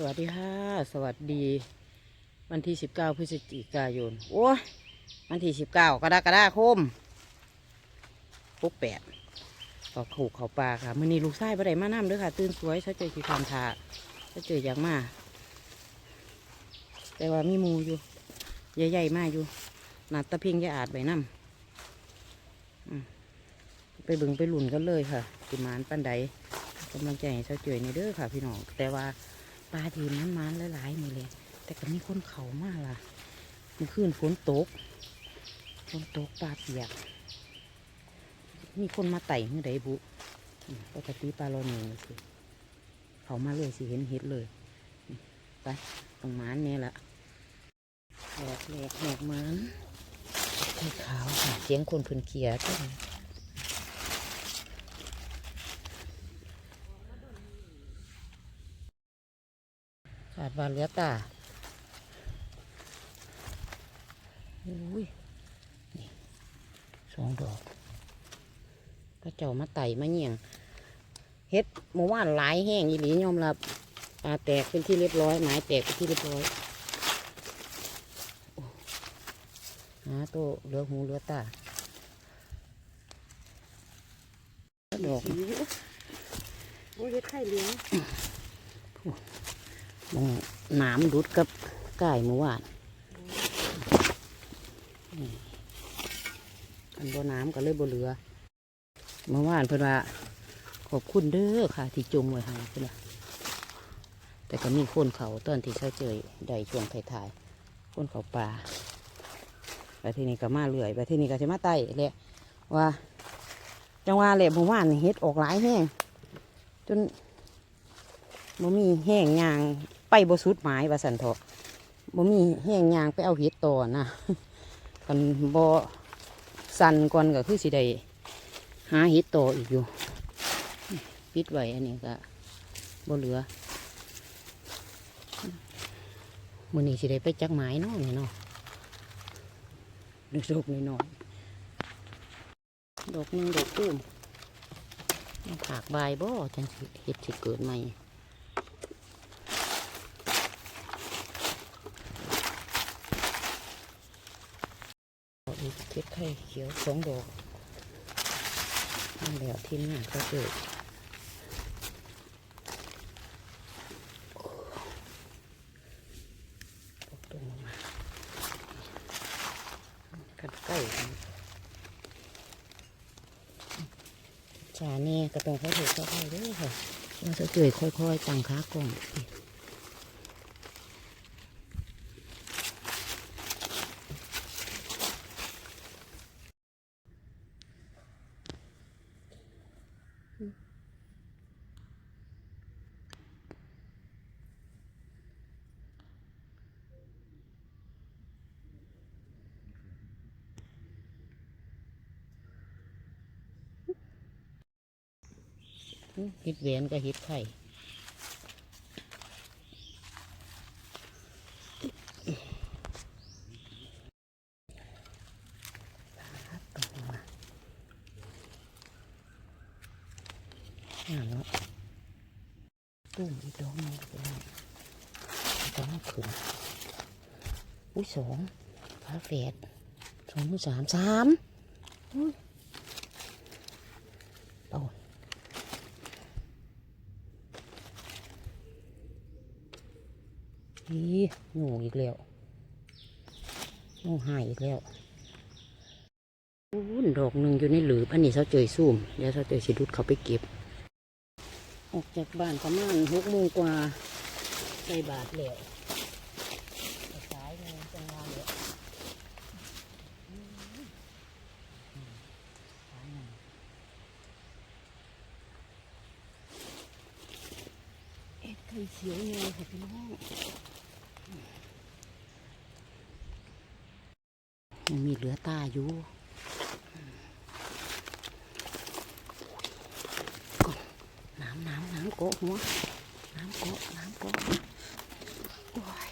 สวัสดีค่ะ สวัสดี วันที่สิบเก้าพฤศจิกายน โอ้วันที่สิบเก้ากระดากฎาคมปุ๊กแปดก็ถูกเขาปลาค่ะมื่อนี้ลูกไส้บ่ได้มาน้ำด้วยค่ะ ตื่นสวยถ้าเจอขี่คำทาถ้าเจออย่างมาแต่ว่ามีมูอยู่ใหญ่ๆมากอยู่หนัดตะเพียงยาอาดใบน้ำไปบึงไปหลุนกันเลยค่ะสิมานปันใดกำลังใจให้เจ้าเจยในเด้อค่ะพี่น้องแต่ว่า ปลาทีมมันมันหลายๆนี่เลยแต่ก็มีคนเขามากล่ะเมื่อคืนฝนตกฝนตกปลาเปียก มีคนมาไต่เมื่อใดบุปกติปลาเราเนี่ยสิเขามาเลยสิเห็นเห็ดเลยไปตรงมันเนี่ยละแหลกแหลกแหลกมันไข่ขาวค่ะเสียงคนเพื้นเขียจ้ะขาดว่าเหลือตาอุ้ยนี่สองดอกก็เจ้ามาไต่มาเหี่ยงเฮ็ดเมื่อวานหลายแห้งอีหลียอมรับปลาแตกเป็นที่เรียบร้อยไม้แตกเป็นที่เรียบร้อยโอ้หาตัวเหลือหูเหลือตาดอกโอ้ยเฮ็ดไข่เลี้ยง มองนามดุดกับไก่เมื่อวานอันบ่น้ำก็เลยบ่เหลือเมื่อวานเพิ่อนว่าขอบคุณเด้อค่ะ ที่จุงไว้ให้เพิ่อนแต่ก็มีคนเขาตอนที่เขาเจอได้ช่วงถ่ายๆคนเขาป่าไปที่นี่ก็มาเรื่อยไปที่นี่ก็จะมาไต่แหละว่าจังหวะแหละเมื่อวานเฮ็ดออกหลายแห้งจนบ่มีแห้งยาง ไปบ่สุดหมายว่าสันเถาะบ่มีแห้งยางไปเอาเฮ็ดต่อนะกันบ่สั่นก่อนก็คือสิได้หาเห็ดโตออีกอยู่ปิดไว้อันนี้ก็บ่เหลือมือนี้สิได้ไปจักไม้เนาะนี่เนาะดอกๆน้อยๆดอกหนึ่งดอกตุ้มผากใบายบ่จังสิเห็ดสิเกิดใหม่อี กเห็ดไข่เขียวสองดอกนั่นแหละที่นี่ก็เกิดตรงมากันใกล้ชาเนี่ยกระตรงเขาถูกเขาเข้าด้วยค่ะมันจะเกิดค่อยๆตั้งขากล่อง ฮิดเวียนก็ฮิดไข่อ่าเนาะตุ้มอีกดอกนึงก็ได้ดอกขึ้นอุ้ยสองฟ้าแฝดสองสามสามอุ้ยโอ้ หนูอีกแล้วหนูหายอีกแล้วอู้นดอกหนึ่งอยู่ในหลืบอันนี้เขาเจยซุ่มเดี๋ยวเขาเจยสิดุดเขาไปเก็บ ออกจากบ้านประมาณหกโมงกว่าใส่บาทแล้วสายเงินจังหวะเลยเอ็ดไข่เขียวไงค่ะพี่น้อง ยังมีเหลือตาอยู่ก่อนน้ำน้ำน้ำโกะหัว น้ำโกะน้ำโกะโอ้ย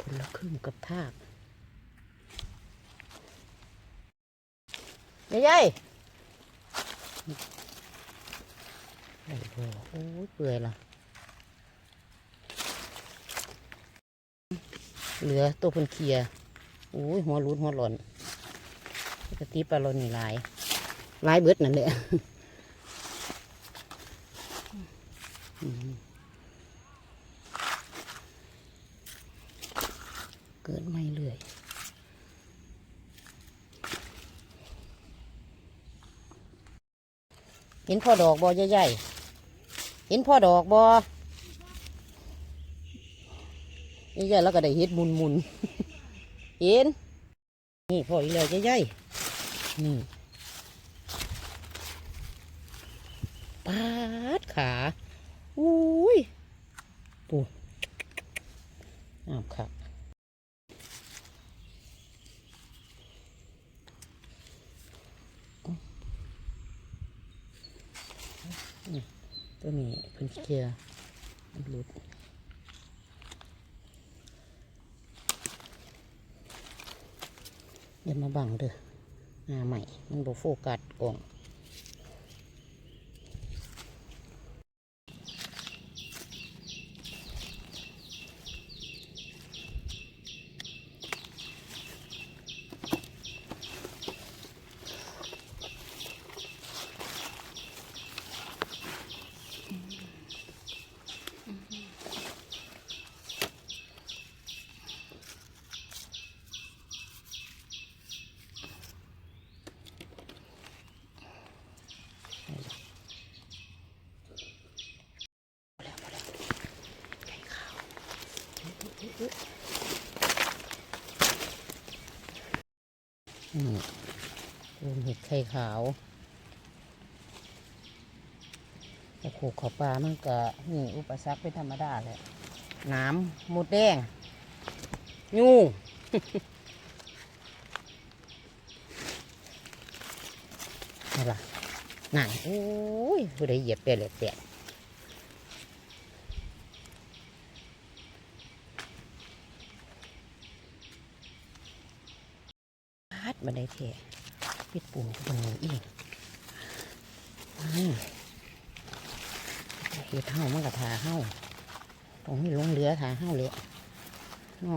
คนละครึ่งกับทากยายยายโอ้ โอ้ยเปื่อยละเหลือตัวเพิ่นเคลียโอ้ยหัวรุดหัวหล่นปกติปลาหล่นนี่หลายหลายเบิดนั่นแหละเกิดไม่เรื่อยเห็นพ่อดอกบอใหญ่ๆ เห็นพ่อดอกบอนี่ยแล้วก็ได้เห็ดมุนมุนเห็น นี่พ่ออีเลยใหญ่ๆนี่ปาดขาอุ้ยปูอ้าวครับ ตัวนี้เพิ่นเกียร์มันหลุดอย่ามาบังเด้อหน้าใหม่มันบ่โฟกัสกล่องนี่รวมเห็ด ไข่ขาวโอ้โหขอปลามันก็นี่อุปสรรคเป็นธรรมดาแหละน้ำหมดแดงยูนี่ล่ะนั่นโอ้ยผู้ใดเหยียบเปลี่ยนเลยเปลี่ยนพัดมาได้เท พิดปูก็เป็นหนูอีกอืมเห็ดเห่ามันกับทาเห่าตรงนี้ลงเรือทาเห่าเลยน้อ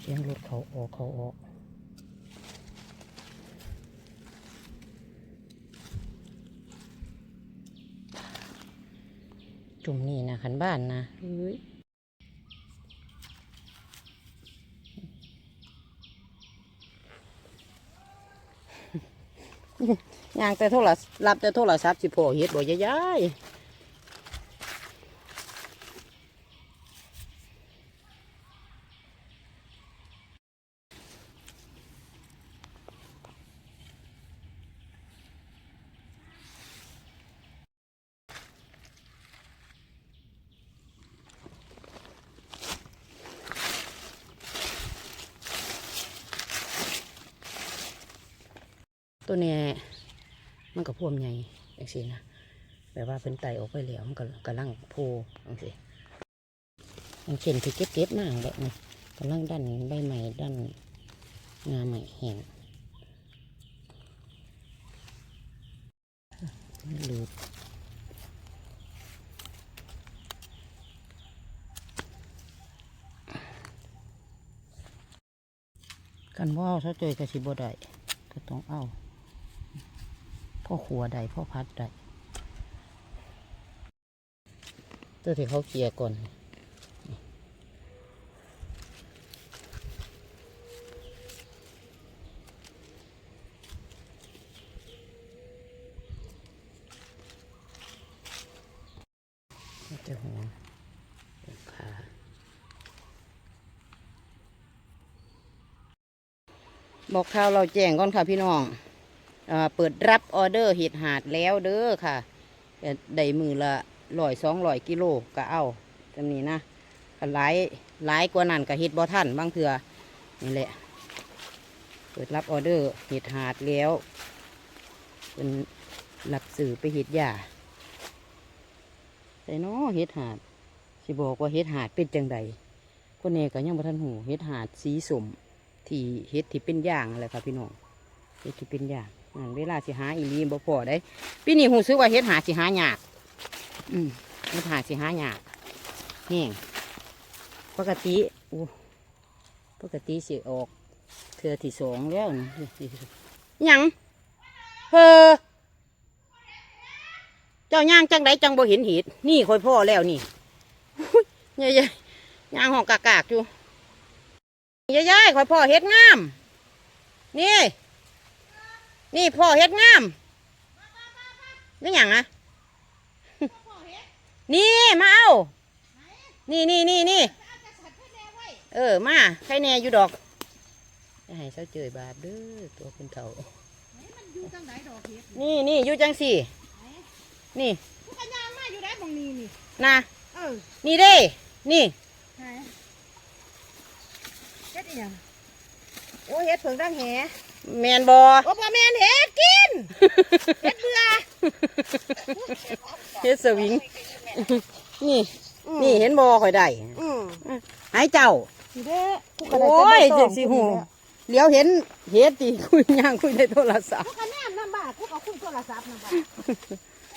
เสียงรถเขาออกเขาออก จุ่มนี่นะขันบ้านนะเฮ้ยย่างแต่โทรศัพท์รับแต่โทรศัพท์สิโผเฮ็ดบ่ยาย ตัวเนี้มันก็พ่วมใหญ่อย่างสินะแบบว่าเป็นไตออกไปแล้วมันก็กำลังโพอย่างสิอย่างเช่นที่เก็บเก็บๆมาแบบนี้กำลังดันใบใหม่ดันงาใหม่แห้งหลุดกันว่าถ้าเจอกระสิบได้ก็ต้องเอา พ่อครัวใดพ่อพัดใดตัวที่เขาเกียร์ก่อนจะหัวขาบอกข่าวเราแจ้งก่อนค่ะพี่น้อง เปิดรับออเดอร์เห็ดหาดแล้วเด้อค่ะได้มือละร้อยสองร้อยกิโลก็เอาจำนี้นะหลายหลายกว่านั้นก็เห็ดบ่ทันบางเถื่อนี่แหละ เปิดรับออเดอร์เห็ดหาดแล้วเป็นหลักสื่อไปเห็ดหญ้าแต่ส่น้อเฮ็ดหาดสิบอกว่าเฮ็ดหาดเป็นจังใดคนแน่ก็ยังบ่ทันหูเฮ็ดหาดสีสมที่เฮ็ดที่เป็นอย่างอะไรครับพี่น้องเฮ็ดที่เป็นอย่าง เวลาสิหาอีลีบ่พอได้ปีนี้หูซื้อว่าเฮ็ดหาสิหายากอืมเฮ็ดหาสิหายากแห้งปกติอู้ปกติสิออกเทือที่สองแล้วนี่หยังเฮอเจ้าย่างจังไดจังบ่เห็นเห็ดนี่คอยพ่อแล้วนี่อุ๊ยย่างหอกกากๆอยู่ใหญ่ๆคอยพ่อเห็ดงาม นี่ นี่พ่อเห็ดงามนี่หยังอะนี่มาเอา นี่นี่นี่นี่เออมาใครแน่อยู่ดอกจะให้เจ้าเจยบาทเด้อตัวคุณเฒ่ามันอยู่จังไดดอกเห็ดนี่นี่อยู่จังสี่ นี่พวกกันยางมาอยู่ได้บางนี้นี่นะเออนี่เด้ นี่ไหนเฮ็ดอีหยังโอ้เฮ็ดเผิงดังแห แมนบอโอ้บ่แม่นเฮ็ดกินเฮ็ดเบื่อเฮ็ดสวิง นี่อืมนี่เห็นบอข่อยได้อืมหายเจ้านี่เด้พวกโอ้ยเจ็กสิหูเลี้ยวเห็นเฮ็ดตีคุยย่างคุยในโทรศัพพท์วกกันแนมน้ำบากพวกเอาคุยโทรศัพท์น้ำบาก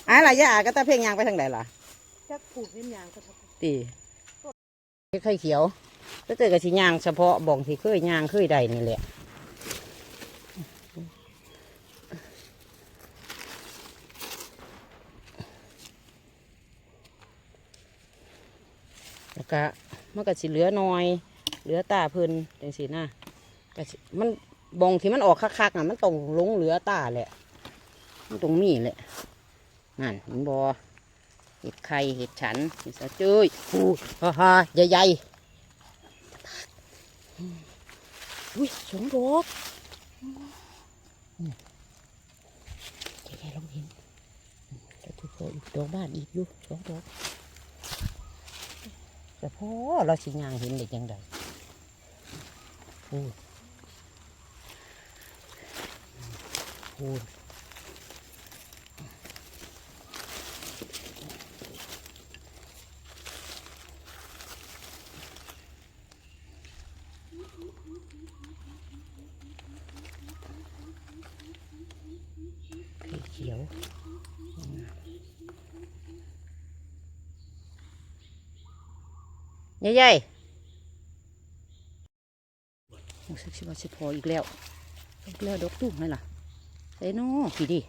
อะไรย่าก็ตาเพ่งย่างไปทางไหนล่ะจักปลูกเล่มยางก็ทักตีเฮ็ดไข่เขียวแล้วเจอกับสิย่างเฉพาะบ่องที่เคยย่างเคยได้นี่แหละ แล้วก็มันก็สิเหลือหน้อย เหลือตาเพิ่นจังสินะก็สิมันบองที่มันออกคักๆอะมันต้องลงเหลือตาแหละ มันตรงมีแหละนั่นเห็นบอเห็ดไข่เห็ดฉันเห็ดสะเจ้ยอู้ฮ่าฮ่าใหญ่ๆอุ้ยสองดอกอืมใหญ่ๆลองเห็นจะถูกพออีกดอกบ้านอีกอยู่สองดอก แต่พ่อเราสิยางเห็นเด็กยังไงพูดพูด สีเขียว ใหญ่ๆรู้สึกสิว่าสิพออีกแล้วอีกแล้วดอกตุ้มไหมล่ะไอ้น้อพี่ดิ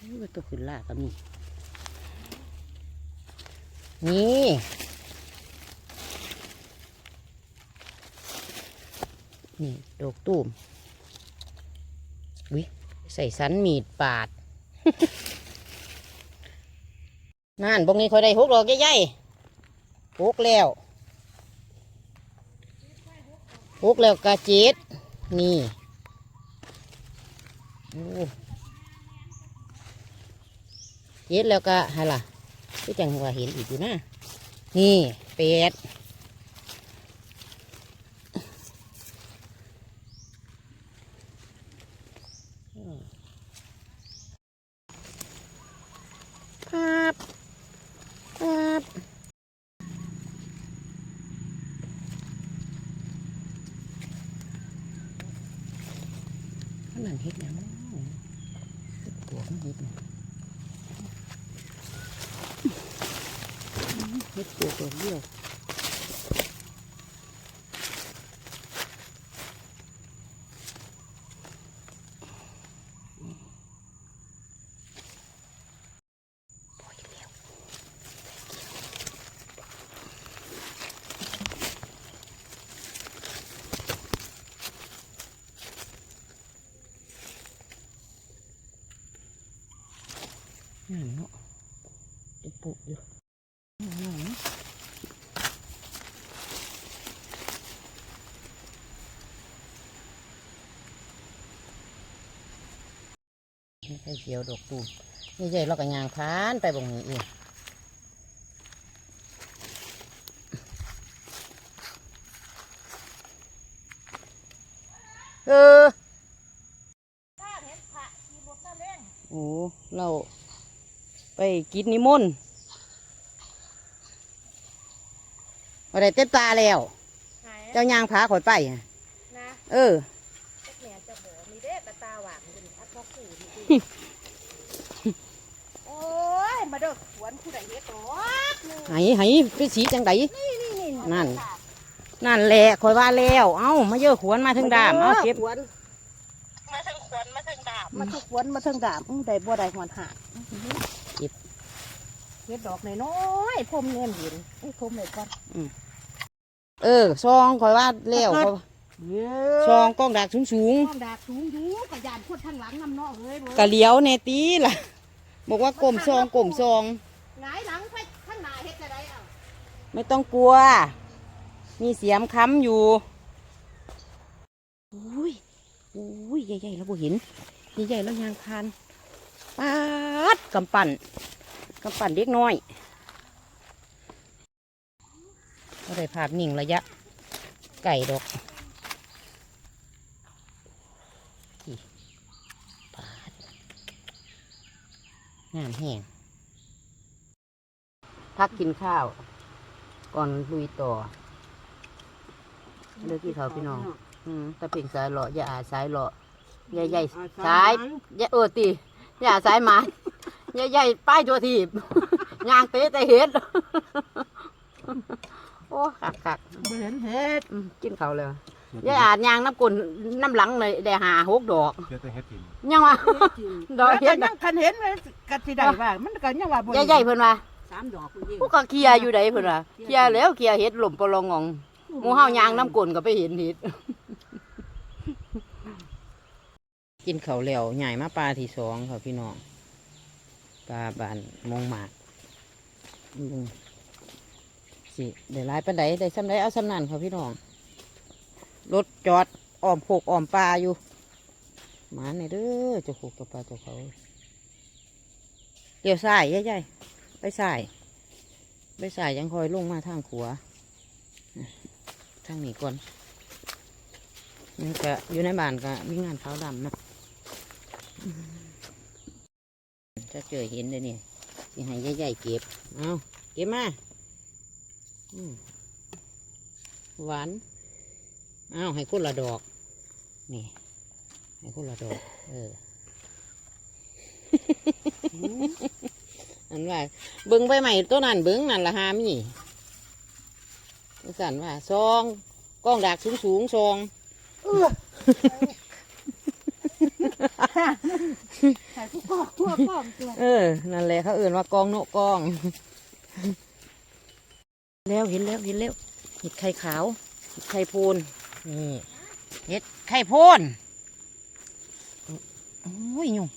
นี่ว่าตัวขึ้นลากก็มีนี่นี่ดอกตุ้มวิใส่สันมีดปาดนั่นบงนี้คอยได้หกดอกใหญ่ๆ หกแล้วหกแล้วกาเจ็ดนี่เจ็ดแล้วก็ฮะล่ะก็จังว่าเห็นอีกอยู่นะนี่แปดภาพภาพมั นั่นเฮ็ดยังเฮ็ดปวกมันเฮ็ดหยังเฮ็ดปวกดอกเดียว นั่เนาะจะปลูกอยู่นั่นะไม่ใช่เขียวดอกตูมใหญ่ๆเราก็ยางพานไปบ่งนี้เองเออ ถ้าเห็นพระขี่บ กตะเล่งโอ้เราไปกินนิมนต์มาได้เต็มตาแล้ว ไหนเจ้ายางพาข่อยไปอะนะเออจักแหน่จะบอกมีเด้ตาตาหวานอยู่นี่อัดบอกขู่นี่ดิโอ้ย มาเด้อขวนผู้ใดเฮ็ดตอกนี่ไหไหไปสีจังได นี่นี่นี่นั่น นั่นแหละข่อยว่าแล้ว เอ้า มาเยอะขวนมาถึงดาม เอาเก็บ ขวนมาถึงขวนมาถึงดามมาถึงขวนมาถึงดามอื้อได้บ่ได้หวนหักเก็บเฮ็ดดอกน้อยๆผมแนมเห็นไอ้ยผมเลยก่อนเออซองข่อยว่าแล้วข่อยเย้ซองกล้องดักสูงสูงความดากสูงอยู่กระยานคนทางหลังน้ำเนอกเลยเว้ยๆกะเหลียวเนตีล่ะ บอกว่ากลมซองกลมซอง หงายหลังไปข้างหน้าเฮ็ดจะได้เอะไม่ต้องกลัว มีเสียมค้ำอยู่อุ้ยอุ้ยใหญ่ๆแล้วบ่เห็น ใหญ่ๆแล้วยางพานปาดกำปั่น กำปั่นเด็กน้อยก็ได้ภาพนิ่งระยะ ไก่ดอกปาดงามแห้งพักกินข้าว ก่อนลุยต่อเลือกที่เขาพี่น้อง อืมตะเพ่งสายหล่ออย่าอาสายหล่อใหญ่ใหญ่สายอย่าเออตีอย่าสายหมา ใหญ่ใหญ่ๆป้ายตัวทีบยางเตะแต่เห็ด โอ้ขักขักบ่เห็นเฮ็ดๆอืมกินเขาวเลยยายอาจยางน้ำกุนน้ำหลังเลยได้หาหกดอกเชื่อแต่เฮ็ดถิ่นยังวะดอกเห็ดยังคันเห็นเลยกะสิได้ว่ามันก็ยังว่าบ่ใหญ่ๆเพิ่นว่าสามดอกคุณยิ่งพวกก็เคลียร์อยู่ใดเพิ่นว่าเคลียร์แล้วเคลียร์เห็ดหล่มปลองงองหมูเฮายางน้ำกุนก็ไปเห็นเห็ด กินเขาวแล้วใหญ่มาปลาที่สองค่ะพี่น้อง ปลาบานมงหมากอืมสิได้หลายปันไดได้ซ้ำไดเอาซ้ำนั่นค่ะพี่น้องรถจอดอ้อมโขกอ้อมปลาอยู่หมาในเด้อจะโขกกับปลาเจ้าเขาเดี๋ยวสายใหญ่ๆไปสายไปสายยังคอยลงมาทางขัวาทางนี้ก่อนนี่ก็อยู่ในบ้านก็มีงานเผาดำนะ ถ้าเจอเห็นเลยเนี่ยสิให้ใหญ่ๆเก็บ เอาเก็บมาหวานเอาให้คนละดอก นี่ ให้คนละดอก เอออันว่าเบิ้งใบใหม่ตัวนั้นเบิ้งนั่นละหามีสั่นว่าซองกล้องดากสูงสูงๆซอง ใส่ผู้กองผู้กองตัวเออ นั่นแหละเขาเอื่นว่ากองโนกอง แล้วเห็นแล้วเห็นแล้วเห็ดไข่ขาวเห็ดไข่โพนนี่เห็ดไข่โพนโอ้ยยุง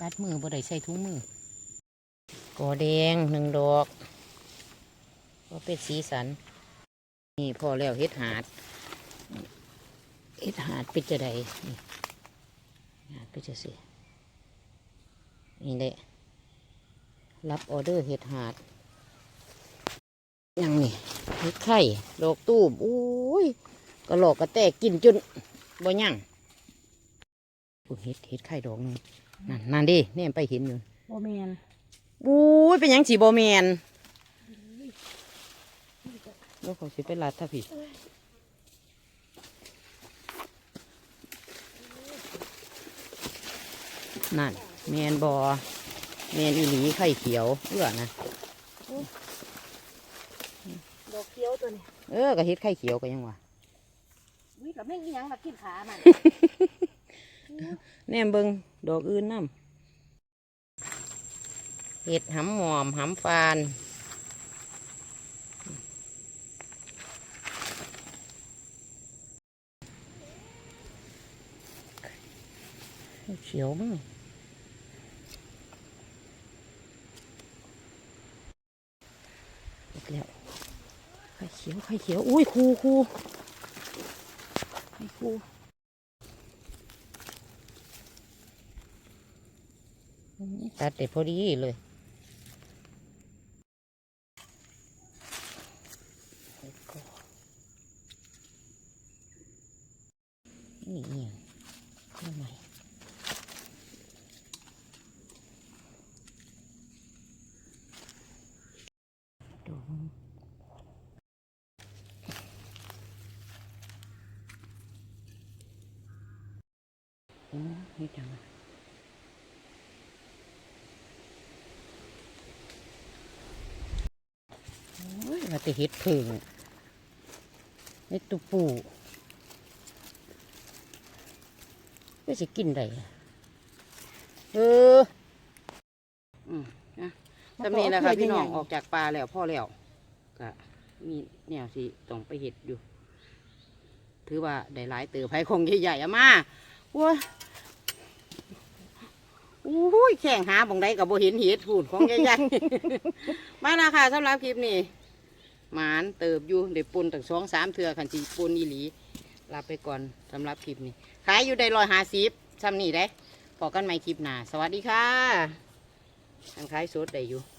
กัดมือบ่ได้ใส่ถุงมือกอแดงหนึ่งดอกก็เป็นสีสัน นี่พอแล้วเห็ดหาดเห็ดหาดเป็นจะไดนี่ หาดเป็นจะสินี่แหละรับออเดอร์เห็ดหาดยังนี่เห็ดไข่ดอกตูบอุ้ยกระโหลกกระแตกกินจนบ่ยังอุ๊ยเห็ดเห็ดไข่ดอกหนึงนั่นนั่นดิเนี่ยไปเห็นอยู่บ่แม่นอุ้ยเป็นหยังสีบอแมนแล้วเขาสิไปลาดถ้าผิ นั่นแมนบอแมนอีหลีไข่เขียวเอื้อนะดอกเขียวตัวนี้เออก็เฮ็ดไข่เขียวก็ยังวะวิกับแม่งอีหยังมากินขามันแนมเบิงดอกอื่นน้ำเห็ดหำหมอมหำฟานไข่เขียวมั้งอีกแล้วไข่เขียวไข่เขียว อุ้ยคูคูไข่คูตัดเด็ดพอดีเลยนี่เองทำไม ดอกโอ้นี่จังอะโอ้ยว่าแต่ เห็ดเพิงเห็ดตุปูก็สิกินได้อะเอออืมนะตำนี้แหละค่ะพี่น้องออกจากปลาแล้วพ่อแล้วก็มีแนวสิต้องไปเห็ดอยู่ ถือว่าได้หลายเติบไผ่คงใหญ่ๆอะมาว้ยอุ้ยแข่งหาบงได้กับโบเห็นเห็ดพูดของใหญ่ๆ มานะค่ะสำหรับคลิปนี้ หมานเติบอยู่เดี๋ยวปนตั้งสองสามเถื่อขันจีปนอีหลีลาไปก่อนสำหรับคลิปนี้ ขายอยู่ได้รอยหาสิบซ้ำนี่ได้พอกันใหม่คลิปหน้า สวัสดีค่ะทางขายสดได้อยู่